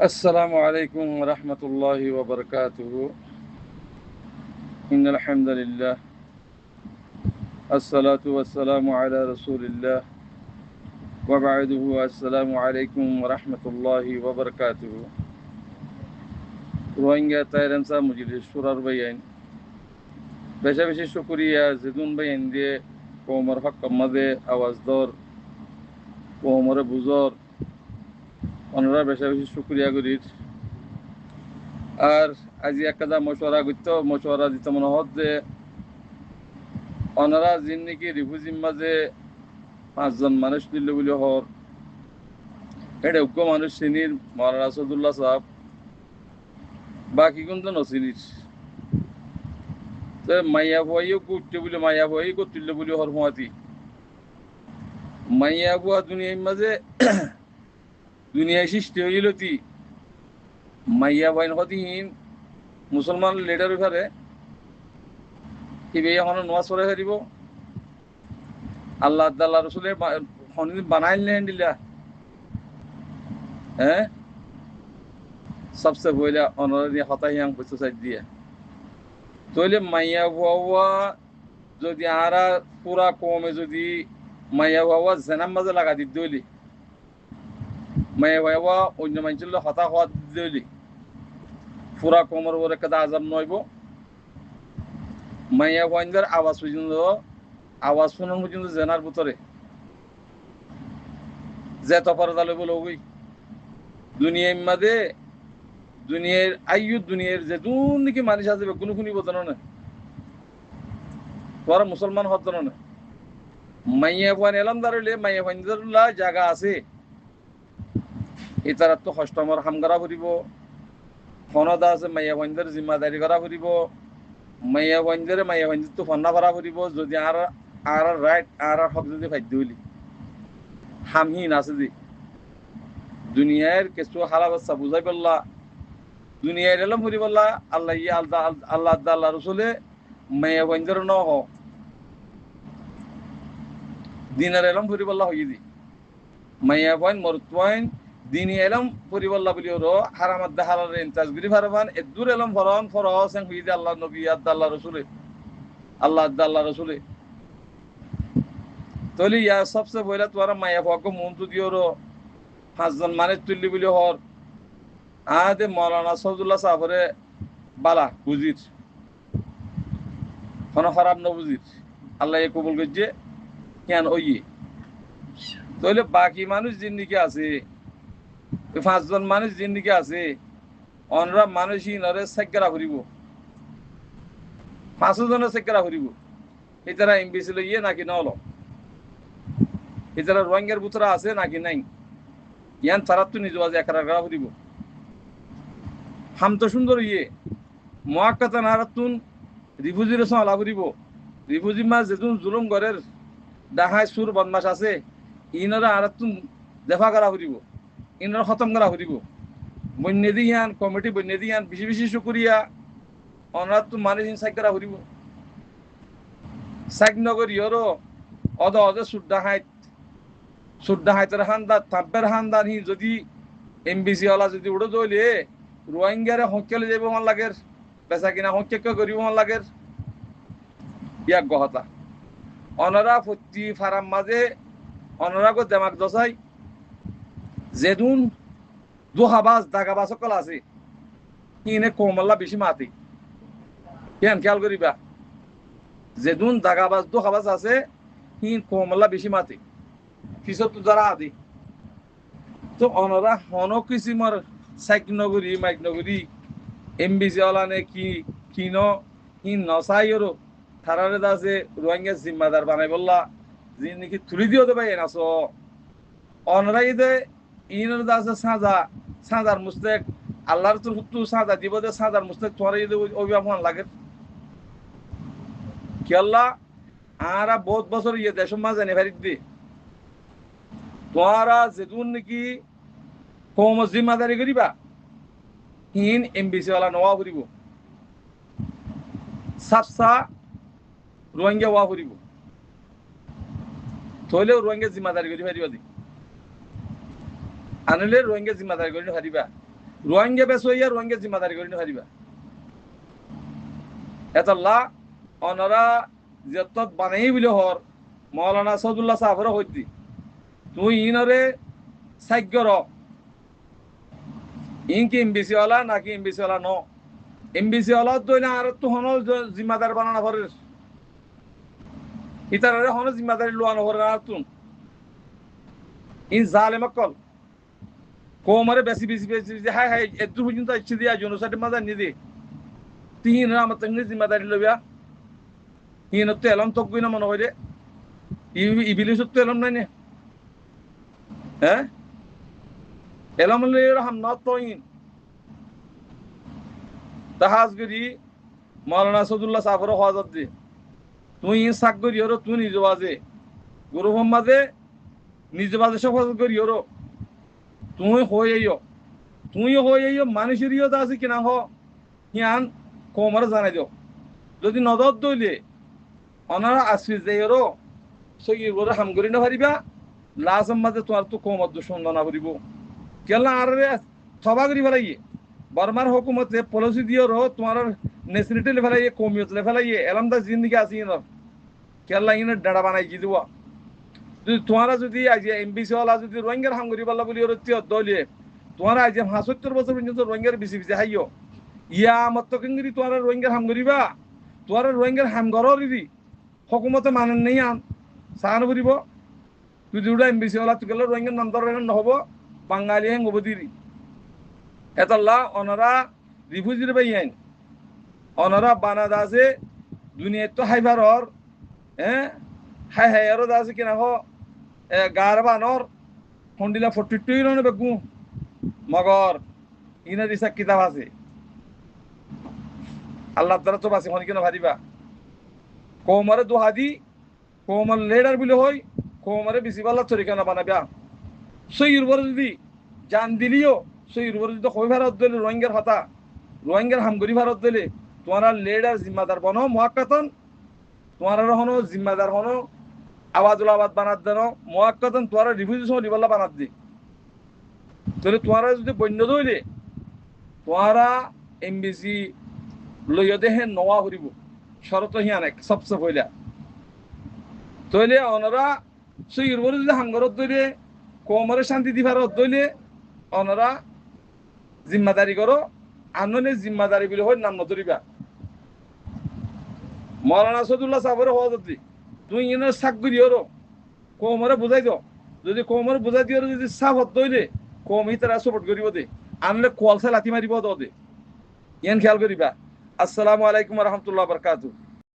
السلام عليكم ورحمة الله وبركاته إن الحمد لله الصلاة والسلام على رسول الله وبعده السلام عليكم ورحمة الله وبركاته রোহিঙ্গা তাইরানসা মজলিস সুরার বাইন বেশা বেশি শুক্রিয়া জিদুন বাইন দিয়ে কোমর হক মাদে আওয়াজ দর কোমরে বুজর ওনারা বেশা বেশি শুক্রিয়া করির আর আজি একটা মশওয়ারা করতে, মশওয়ারা দিতে মনে হত যে ওনারা যিন নাকি রিফিউজির মাঝে পাঁচজন মানুষ দিল বলে হর এটা উগ্র মানুষ চিনির মৌলানা আসাদুল্লাহ সাহেব, বাকি কিন্তু নচিনির মাইয়া ভুয়াইও করতে বলে, মাইয়া ভুয়াই করতিল বলে হর হুয়াতি মাইয়া ভুয়া দুনিয়ার মাঝে দুনিয়ায় সৃষ্টি হইল তি মাইয়া বাইন হতিহীন মুসলমান লিডার ঘরে কিবে এখন নোয়াজ করে হারিব আল্লাহ আল্লাহ রসুলে বানাইল নেন দিলা। হ্যাঁ? সবসে বইলা অনরা দিয়ে হতাহিয়াং বস্তু সাইড দিয়ে। তইলে মাইয়া বাবা যদি আরা পুরা কমে যদি মাইয়া বাবা জেনাম মাঝে লাগা দিত দইলি বাবা অন্য মানুষের হতা হওয়া দইলি পুরা কমর বলে কেদা আজাব নইব মাইয়া বাইন্দার আওয়াজ পর্যন্ত আওয়াজ শোনার পর্যন্ত জেনার ভিতরে যে তফারত আলো বলো ওই দুনিয়ার মাঝে দুনিয়ার আয়ু দুনিয়ার যে দুন নাকি মানুষ আসবে কোনো খুনি বদন না তোরা মুসলমান হত না মাইয়া ফান এলাম দাঁড়ালে মাইয়া ফাইন্দারুল্লাহ জায়গা আছে এই তারা তো হস্তমর হামগারা ফুরিব ফনদা আছে মাইয়া ফাইন্দার জিম্মাদারি করা ফুরিব মাইয়া ফাইন্দারে মাইয়া তো ফন্না ভরা ফুরিব যদি আর আর রাইট আর হক যদি ফাইদ্য হইলি হামহীন আছে দি দুনিয়ার কিছু হালা বাচ্চা বুঝাই পারলা দুনিয়ার এলাম ফুরি বললা আল্লাহ ইয়া আল্লাহ আল্লাহ আল্লাহ রসুলে মাইয়া ফাইন্দার ন হ। দিনের এলাম ফুরি বললা হই দি মাইয়া ফাইন মরুত্বাইন দিনী এলাম ফুরি বললা বলি ওর হারামাত দেহালার ইন্তাজ গিরি ফারবান এদুর এলাম ফরন ফরহ সেন হই দি আল্লাহ নবী, আদ আল্লাহ রসুলে। আল্লাহ আদ আল্লাহ রসুলে। তলি ইয়া সবসে বইলা তোরা মাইয়া ফাকে মন তো দিও রো, পাঁচজন মানে তুললি বলি হর। আদে মৌলানা সবজুল্লাহ সাহরে বালা বুঝির কোনো খারাপ না বুঝির আল্লাহ এ কবুল করছে, কেন ওই তাহলে বাকি মানুষ জিন্দিকে আছে। পাঁচজন মানুষ জিন্দিকে আছে অনরা মানুষ ইনরে সেকেরা ফুরিব পাঁচজনের সেকেরা ফুরিব এতারা এমবিসি লইয়ে নাকি নল। এতারা রোহিঙ্গার বুতরা আছে নাকি নাই? ইয়ান তারা তো নিজ বাজে একরা ফুরিব হাম তো সুন্দর ইয়ে। মহাকাতা নারাতুন রিফুজির সঙ্গে আলাপ করিব রিফুজি মাছ যেতুন জুলুম ঘরের ডাহাই সুর বদমাস আছে, ইনরা আরাতুন দেফা করা ফুরিব ইনরা খতম করা ফুরিব বন্যে দিয়ান কমিটি বন্যে দিয়ান বেশি বেশি শুকুরিয়া অনারাতুন মানুষ সাইক করা ফুরিব সাইক নগর ইয়রো অদ অদে সুদ্দা হাইত সুদ্দা হাইতের হান্দা তাব্বের হান্দান হি যদি এমবিসি ওলা যদি উড়ে দইলে, রোহিঙ্গারে হকেলে যাব মন লাগের। বেচা কিনা হকে করিব মন লাগের। ইয়াক গহতা অনরা ফতি ফারাম মাঝে অনরাগো দেমাক দসাই যেদুন দুহাবাজ দাগাবাজ সকল আছে। ইনে কোমল্লা বেশি মাতি কেন খেয়াল করিবা? যেদুন দাগাবাজ দুহাবাজ আছে হিন কোমল্লা বেশি মাতি পিছত তো যারা আদি। তো অনরা হন কিসিমর সাইক নগরী মাইক নগরী এমবিসি ওলানে কি, কিন, ইন নসাইরো থারারে দাসে রোহিঙ্গা জিম্মাদার বানাই বললা যে নাকি তুলি দিও দেবে নাস অনরাই দে ইনর দাসে সাজা, সাজার মুস্তেক, আল্লাহর তোর হুত্তু সাজা দিব দে, সাজার মুস্তেক তোর ইদে অভিভাবন লাগে। কি আল্লাহ? আরা বহুত বছর ইয়ে দেশ মাঝে নেভারিত দি। তোরা যেদুন নাকি কম জিম্মাদারি করিবা হিন এমবিসি ওয়ালা নওয়া ফুরিব। সাফসা রোহিঙ্গা ওয়া ফুরিব। থইলেও রোহিঙ্গা জিম্মাদারি করি ফারিবা দি আনিলে রোহিঙ্গা জিম্মাদারি করি ফারিবা রোহিঙ্গা বেশ হইয়া রোহিঙ্গা জিম্মাদারি করে নিতে এতল্লা অনরা যত বানাই বিলে হর মৌলানা সদুল্লাহ সাহাবর হইতি তুই ইনরে সাগ্যর ইন কি এমবিসি ওলা নাকি এমবিসি ওলা ন এমবিসি ওলা তো না আর তো হন জিম্মাদার বানানা ভরের ইতারে হন জিম্মাদারি লোয়ানো ভরে আর তুন ইন জালেম কোমরে বেশি বেশি বেশি বেশি হাই হাই এত পর্যন্ত ইচ্ছে দিয়া জনসাইডের মাঝে নিয়ে তিন আমার তঙ্গি জিম্মাদারি লবিয়া হিন তো এলম তকবই না মনে হয় রে ইবিলিস তো এলম নাই নে হ্যাঁ এলম হাম না তো ইন তাহাজগিরি মৌলানা সদুল্লাহ সাফর হজত দে তুই ইন সাক করি ওর তুই নিজ বাজে গুরু মোহাম্মদে নিজ বাজে সব হজত করি ওর তুই আইও তুই আইও মানুষের ইয়ে আছে কিনা হ হিয়ান কোমর জানাই দিও যদি নদর দইলে অনারা আসবি যে এরো সই ওরা হাম করি না পারিবা লাজম মাঝে তোমার তো কোমর দূষণ না করিব কেলা আর থবা করি ফেলাইয়ে বর্মার হুকুমতে পলিসি দিয়ে রো তোমার নেসিলিটি লেফেলাইয়ে কমিয়ত লেফেলাইয়ে এলাম দা জিন্দিগি আসি কেলা ইনের ডাড়া বানাই দিবা যদি তোমারা যদি আজ এমবিসি ওয়ালা যদি রোহিঙ্গার হাম করি পারলা বলি ওর দলিয়ে, তোমারা আজ হাসত্তর বছর পর্যন্ত রোহিঙ্গার বেশি বেশি হাইও ইয়া মত কিঙ্গিরি তোমার রোহিঙ্গার হাম করিবা তোমার রোহিঙ্গার হাম গর দিদি হকুমতে মানেন নেই আন। সাহান করিব তুই দুটা এমবিসি ওলা তুই গেলে রোহিঙ্গার নাম দর নহব, বাঙালি হেং হব দিদি এতল্লা, অনারা রিফিউজির বাই আইন অনারা বানা দাসে দুনিয়ায় তো হর হ্যাঁ? হাই হাই আরও দাসে কিনা হ? গার বানর ফন্ডিলা ফর্টি টু ইরনে বেগু মগর ইনার ইসা কিতাব আছে আল্লাহ তারা তো বাসি হনি কেন ভারিবা কৌমারে দোহাদি কৌমার লেডার বিলে হই কৌমারে বেশি পাল্লা তরিকা না বানাবা সেই উর্বর যদি জান দিলিও সেই উর্বর যদি কই ভারত দিলে রোহিঙ্গার হতা রোহিঙ্গার হামগরি ভারত দিলে তোমার লেডার জিম্মাদার বনো, মহাকাতন তোমার হনো জিম্মাদার হনো আবাদুল আবাদ বানাত দেন। মহাকাতন তোমার রিভিউজিশন রিবল্লা বানাত দি তাহলে তোমার যদি বন্য দইলে তোমারা এমবিসি লইয়া দেহে নওয়া করিব শরত হিয়ানে সবচেয়ে পয়লা তইলে অনরা সেই উর্বর যদি হাঙ্গরত দইলে কমরে শান্তি দিবার দইলে অনরা জিম্মাদারি করো আনলে জিম্মাদারি বলে হয় নাম নতরিবা মৌলানা সদুল্লাহ সাহেবের হওয়া যদি তুই ইনের শাক করি ওরো কমরে বুঝাই দিও যদি কমরে বুঝাই দিও যদি হত দইলে কম হিতারা সাপোর্ট করিব দে। আনলে কলসা লাথি মারিব দে ইয়ান খেয়াল করিবা আসসালামু আলাইকুম রহমতুল্লাহ বরকাতুহ